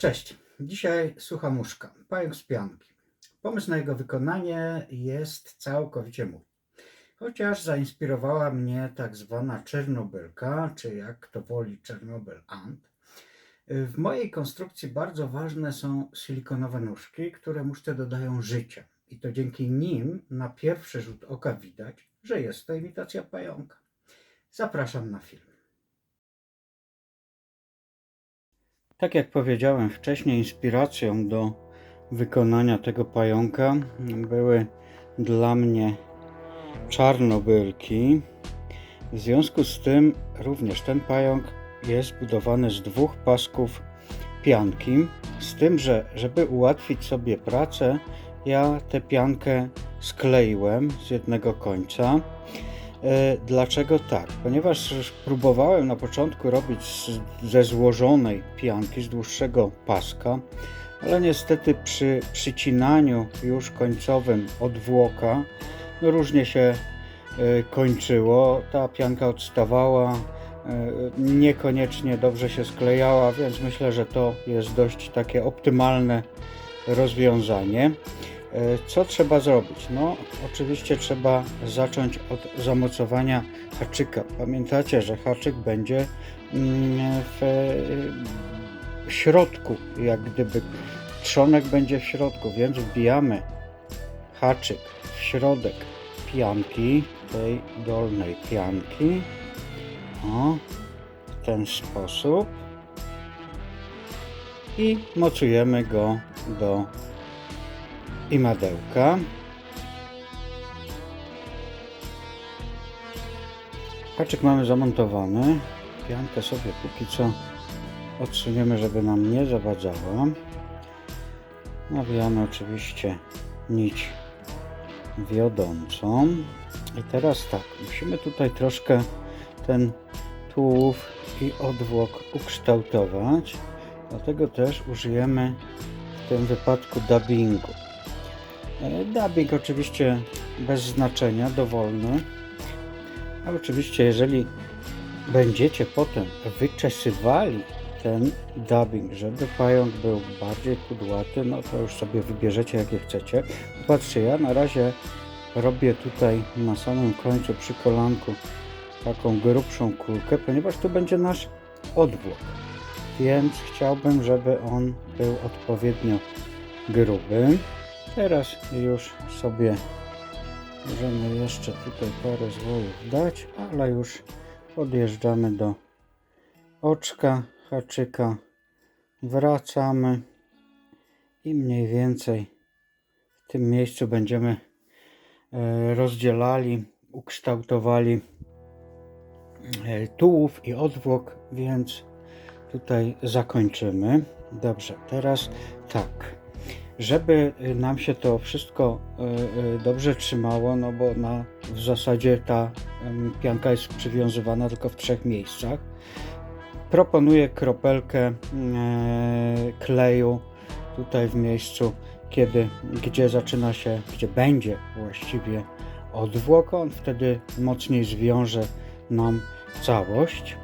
Cześć. Dzisiaj sucha muszka, pająk z pianki. Pomysł na jego wykonanie jest całkowicie mój. Chociaż zainspirowała mnie tak zwana czernobylka, czy jak to woli Czernobyl Ant. W mojej konstrukcji bardzo ważne są silikonowe nóżki, które muszce dodają życia. I to dzięki nim na pierwszy rzut oka widać, że jest to imitacja pająka. Zapraszam na film. Tak jak powiedziałem wcześniej, inspiracją do wykonania tego pająka były dla mnie czarnobylki. W związku z tym również ten pająk jest budowany z dwóch pasków pianki. Z tym, że żeby ułatwić sobie pracę, ja tę piankę skleiłem z jednego końca. E, Dlaczego tak? Ponieważ próbowałem na początku robić ze złożonej pianki, z dłuższego paska, ale niestety przy przycinaniu już końcowym odwłoka no różnie się e, kończyło. Ta pianka odstawała, e, niekoniecznie dobrze się sklejała, więc myślę, że to jest dość takie optymalne rozwiązanie. E, Co trzeba zrobić? No, oczywiście trzeba zacząć od zamocowania haczyka. Pamiętacie, że haczyk będzie mm, w e, środku, jak gdyby trzonek będzie w środku, więc wbijamy haczyk w środek pianki, tej dolnej pianki. O, w ten sposób. I mocujemy go do i madełka. Haczyk mamy zamontowany. Piankę sobie póki co odsuniemy, żeby nam nie zawadzała. Nawijamy oczywiście nić wiodącą. I teraz tak, musimy tutaj troszkę ten tułów i odwłok ukształtować. Dlatego też użyjemy w tym wypadku dubbingu. Dubbing oczywiście bez znaczenia, dowolny. A oczywiście jeżeli będziecie potem wyczesywali ten dubbing, żeby pająk był bardziej kudłaty, no to już sobie wybierzecie jakie chcecie. Patrzcie, ja na razie robię tutaj na samym końcu przy kolanku taką grubszą kulkę, ponieważ tu będzie nasz odwłok. Więc chciałbym, żeby on był odpowiednio gruby. Teraz już sobie możemy jeszcze tutaj parę zwojów dać, ale już podjeżdżamy do oczka haczyka. Wracamy i mniej więcej w tym miejscu będziemy e, rozdzielali, ukształtowali e, tułów i odwłok, więc tutaj zakończymy. Dobrze, teraz tak żeby nam się to wszystko e, e, dobrze trzymało, no bo na, w zasadzie ta pianka jest przywiązywana tylko w trzech miejscach. Proponuję kropelkę e, kleju tutaj w miejscu, kiedy, gdzie zaczyna się, gdzie będzie właściwie odwłok, on wtedy mocniej zwiąże nam całość.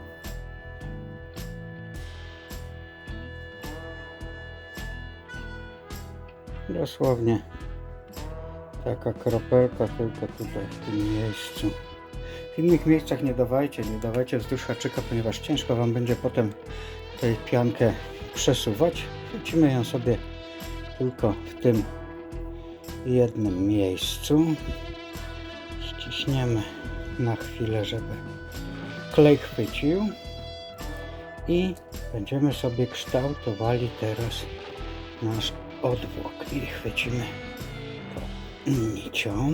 Dosłownie taka kropelka tylko tutaj w tym miejscu. W innych miejscach nie dawajcie, nie dawajcie wzdłuż haczyka, ponieważ ciężko Wam będzie potem tę piankę przesuwać. Wrzucimy ją sobie tylko w tym jednym miejscu. Ściśniemy na chwilę, żeby klej chwycił i będziemy sobie kształtowali teraz nasz odwłok i chwycimy to nicią.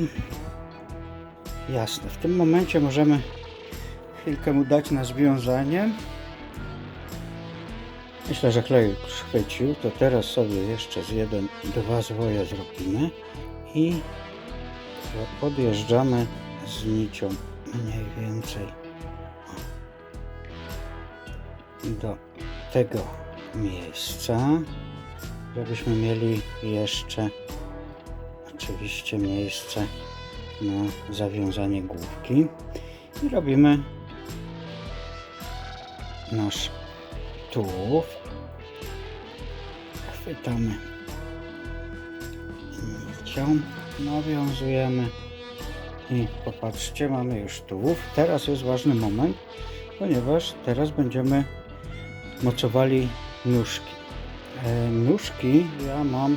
Jasne, w tym momencie możemy chwilkę mu dać na związanie. Myślę, że klej już chwycił, to teraz sobie jeszcze z jeden, dwa zwoje zrobimy i podjeżdżamy z nicią mniej więcej do tego miejsca żebyśmy mieli jeszcze oczywiście miejsce na zawiązanie główki i robimy nasz tułów chwytamy nicią, nawiązujemy i popatrzcie, mamy już tułów. Teraz jest ważny moment, ponieważ teraz będziemy mocowali nóżki. E, nóżki ja mam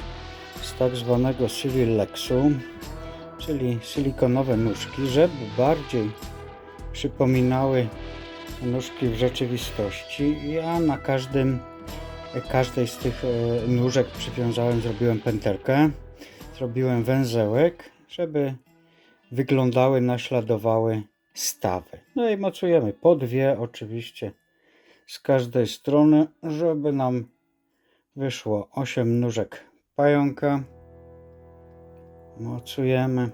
z tak zwanego Sililexu, czyli silikonowe nóżki, żeby bardziej przypominały nóżki w rzeczywistości. Ja na każdym, każdej z tych e, nóżek przywiązałem, zrobiłem pętelkę, zrobiłem węzełek, żeby wyglądały, naśladowały stawy. No i mocujemy po dwie oczywiście z każdej strony, żeby nam wyszło 8 nóżek pająka. Mocujemy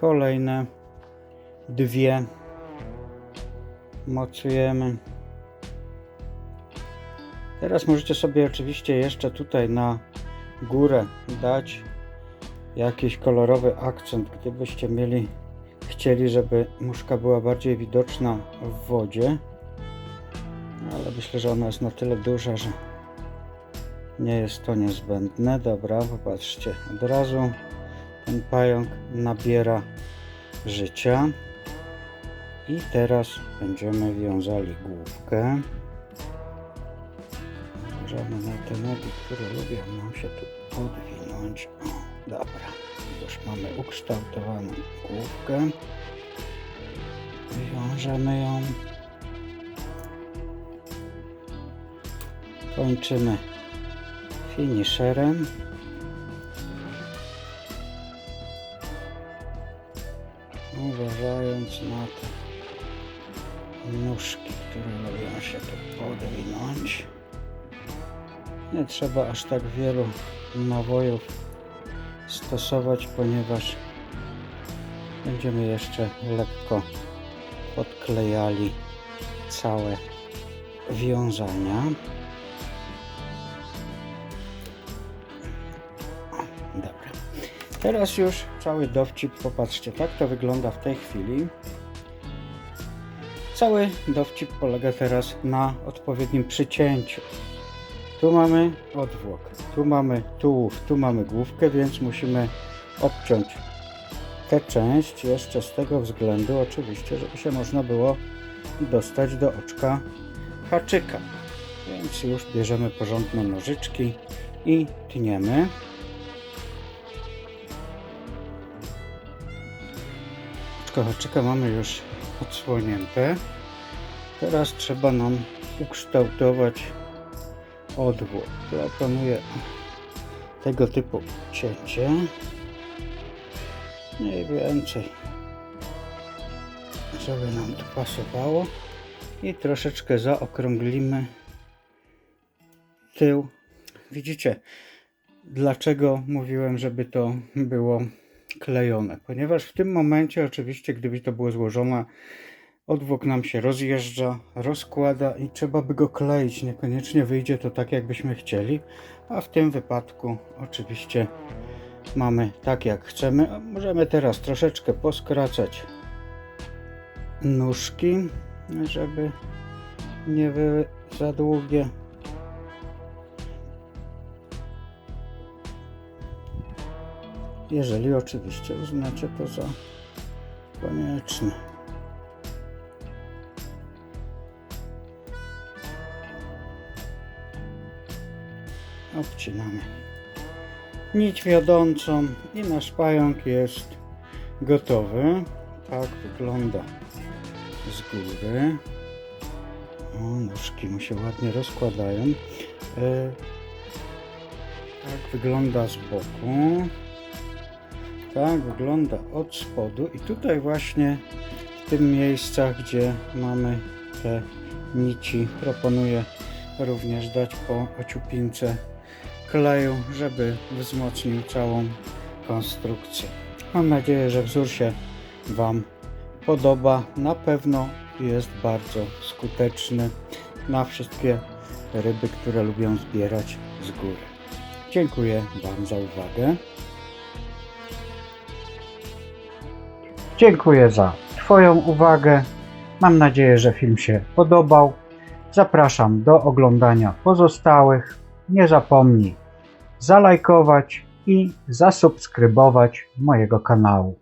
kolejne dwie mocujemy. Teraz możecie sobie oczywiście jeszcze tutaj na górę dać jakiś kolorowy akcent, gdybyście mieli chcieli, żeby muszka była bardziej widoczna w wodzie. Ale myślę, że ona jest na tyle duża, że nie jest to niezbędne. Dobra, popatrzcie, od razu ten pająk nabiera życia. I teraz będziemy wiązali główkę. Możemy na te nogi, które lubią nam się tu podwinąć. O, dobra, już mamy ukształtowaną główkę. Wiążemy ją. Kończymy finisherem. Uważając na te nóżki, które lubią się tu podwinąć. Nie trzeba aż tak wielu nawojów stosować, ponieważ będziemy jeszcze lekko podklejali całe wiązania. Dobra. Teraz już cały dowcip, popatrzcie, tak to wygląda w tej chwili. Cały dowcip polega teraz na odpowiednim przycięciu. Tu mamy odwłok, tu mamy tułów, tu mamy główkę, więc musimy obciąć tę część jeszcze z tego względu oczywiście, żeby się można było dostać do oczka haczyka. Więc już bierzemy porządne nożyczki i tniemy. Oczko haczyka mamy już odsłonięte. Teraz trzeba nam ukształtować odwłok. Ja planuję tego typu cięcie. Mniej więcej, żeby nam to pasowało. I troszeczkę zaokrąglimy tył. Widzicie, dlaczego mówiłem, żeby to było klejone? Ponieważ w tym momencie, oczywiście, gdyby to było złożone, odwłok nam się rozjeżdża, rozkłada i trzeba by go kleić. Niekoniecznie wyjdzie to tak, jakbyśmy chcieli, a w tym wypadku oczywiście mamy tak, jak chcemy. Możemy teraz troszeczkę poskracać nóżki, żeby nie były za długie. Jeżeli oczywiście uznacie to za konieczne. Obcinamy nić wiodącą i nasz pająk jest gotowy. Tak wygląda z góry. O, nóżki mu się ładnie rozkładają. E, tak wygląda z boku. Tak wygląda od spodu. I tutaj właśnie w tym miejscach, gdzie mamy te nici, proponuję również dać po ociupince kleju, żeby wzmocnił całą konstrukcję. Mam nadzieję, że wzór się Wam podoba. Na pewno jest bardzo skuteczny na wszystkie ryby, które lubią zbierać z góry. Dziękuję Wam za uwagę. Dziękuję za Twoją uwagę. Mam nadzieję, że film się podobał. Zapraszam do oglądania pozostałych. nie zapomnij zalajkować i zasubskrybować mojego kanału.